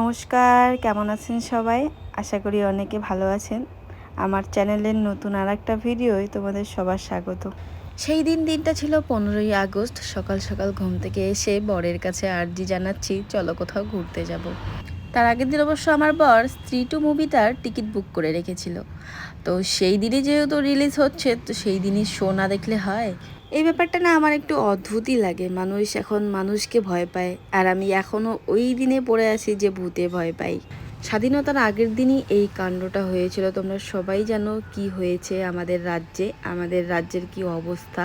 নমস্কার, কেমন আছেন সবাই? আশা করি অনেকে ভালো আছেন। আমার চ্যানেলের নতুন আর একটা ভিডিওই তোমাদের সবার স্বাগত। সেই দিন দিনটা ছিল পনেরোই আগস্ট, সকাল সকাল ঘুম থেকে এসে বরের কাছে আর্জি জানাচ্ছি, চলো কোথাও ঘুরতে যাব। তার আগের দিন অবশ্য আমার বর স্ত্রী টু মুভিটার টিকিট বুক করে রেখেছিল। তো সেই দিনই যেহেতু রিলিজ হচ্ছে, তো সেই দিনই শো না দেখলে হয়। এই ব্যাপারটা না আমার একটু অদ্ভুতই লাগে। মানুষ এখন মানুষকে ভয় পায়। আর আমি এখনও ওই দিনে পড়ে আছি যে ভূতে ভয় পাই। স্বাধীনতার আগের দিনই এই কাণ্ডটা হয়েছিল। তোমরা সবাই জানো কি হয়েছে আমাদের রাজ্যে, আমাদের রাজ্যের কি অবস্থা।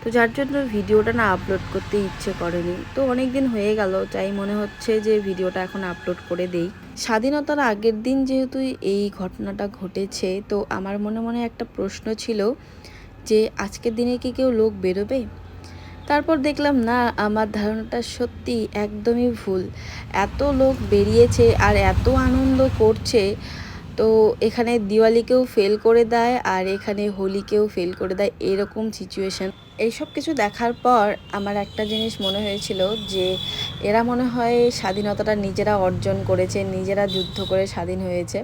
তো যার জন্য ভিডিওটা না আপলোড করতে ইচ্ছে করেনি। তো অনেক দিন হয়ে গেল, তাই মনে হচ্ছে যে ভিডিওটা এখন আপলোড করে দেই। স্বাধীনতার আগের দিন যেহেতু এই ঘটনাটা ঘটেছে, তো আমার মনে মনে একটা প্রশ্ন ছিল যে আজকের দিনে কি কেউ লোক বেরোবে? তারপর দেখলাম, না, আমার ধারণাটা সত্যি একদমই ভুল। এত লোক বেরিয়েছে আর এত আনন্দ করছে। তো এখানে দিওয়ালিকেও ফেল করে দেয় আর এখানে হোলিকেও ফেল করে দেয় এরকম সিচুয়েশান এইসব কিছু দেখার পর আমার একটা জিনিস মনে হয়েছিল যে, এরা মনে হয় স্বাধীনতাটা নিজেরা অর্জন করেছে, নিজেরা যুদ্ধ করে স্বাধীন হয়েছে।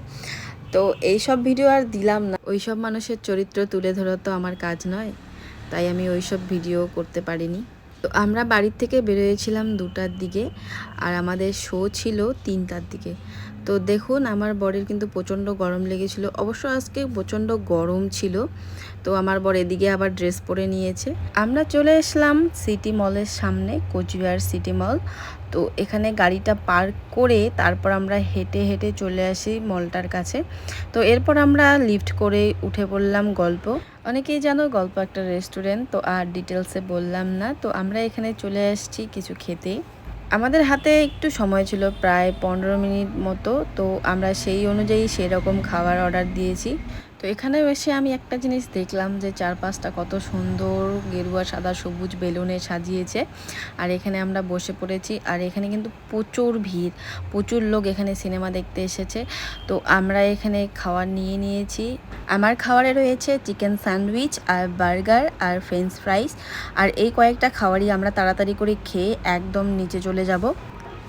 তো এইসব ভিডিও আর দিলাম না। ওইসব মানুষের চরিত্র তুলে ধরা তো আমার কাজ নয়, তাই আমি ওইসব ভিডিও করতে পারিনি। তো আমরা বাড়ির থেকে বেরোয়েছিলাম দুটার দিকে, আর আমাদের শো ছিল তিনটার দিকে। তো দেখুন, আমার বরের কিন্তু প্রচণ্ড গরম লেগেছিল। অবশ্য আজকে প্রচণ্ড গরম ছিল, তো আমার বর এদিকে আবার ড্রেস পরে নিয়েছে। আমরা চলে এসলাম সিটি মলের সামনে, কোচবিহার সিটি মল। তো এখানে গাড়িটা পার্ক করে তারপর আমরা হেঁটে হেঁটে চলে আসি মলটার কাছে। তো এরপর আমরা লিফট করে উঠে পড়লাম গল্প। অনেকেই জানো গল্প একটা রেস্টুরেন্ট, তো আর ডিটেলসে বললাম না। তো আমরা এখানে চলে আসছি কিছু খেতে। আমাদের হাতে একটু সময় ছিল, প্রায় পনেরো মিনিট মতো। তো আমরা সেই অনুযায়ী সেরকম খাবার অর্ডার দিয়েছি। তো এখানে এসে আমি একটা জিনিস দেখলাম যে চারপাশটা কত সুন্দর গেরুয়া সাদা সবুজ বেলুনে সাজিয়েছে। আর এখানে আমরা বসে পড়েছি আর এখানে কিন্তু প্রচুর ভিড়, প্রচুর লোক এখানে সিনেমা দেখতে এসেছে। তো আমরা এখানে খাবার নিয়ে নিয়েছি। আমার খাবারে রয়েছে চিকেন স্যান্ডউইচ, আর বার্গার, আর ফ্রেঞ্চ ফ্রাইস। আর এই কয়েকটা খাবারই আমরা তাড়াতাড়ি করে খেয়ে একদম নিচে চলে যাব।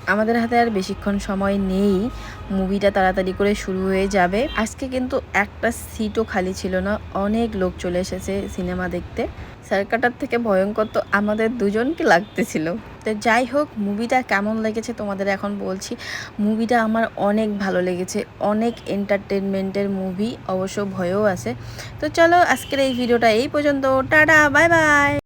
আমাদের হাতে আর বেশিক্ষণ সময় নেই। মুভিটা তাড়াতাড়ি করে শুরু হয়ে যাবে। আজকে কিন্তু একটা সিটও খালি ছিল না। অনেক লোক চলে এসেছে সিনেমা দেখতে। সার্কাটার থেকে ভয়ঙ্কর তো আমাদের দুজনকে লাগতেছিল। তো যাই হোক, মুভিটা কেমন লেগেছে তোমাদের এখন বলছি। মুভিটা আমার অনেক ভালো লেগেছে। অনেক এন্টারটেনমেন্টের মুভি, অবশ্য ভয়ও আছে। তো চলো আজকের এই ভিডিওটা এই পর্যন্ত। Tata, bye bye!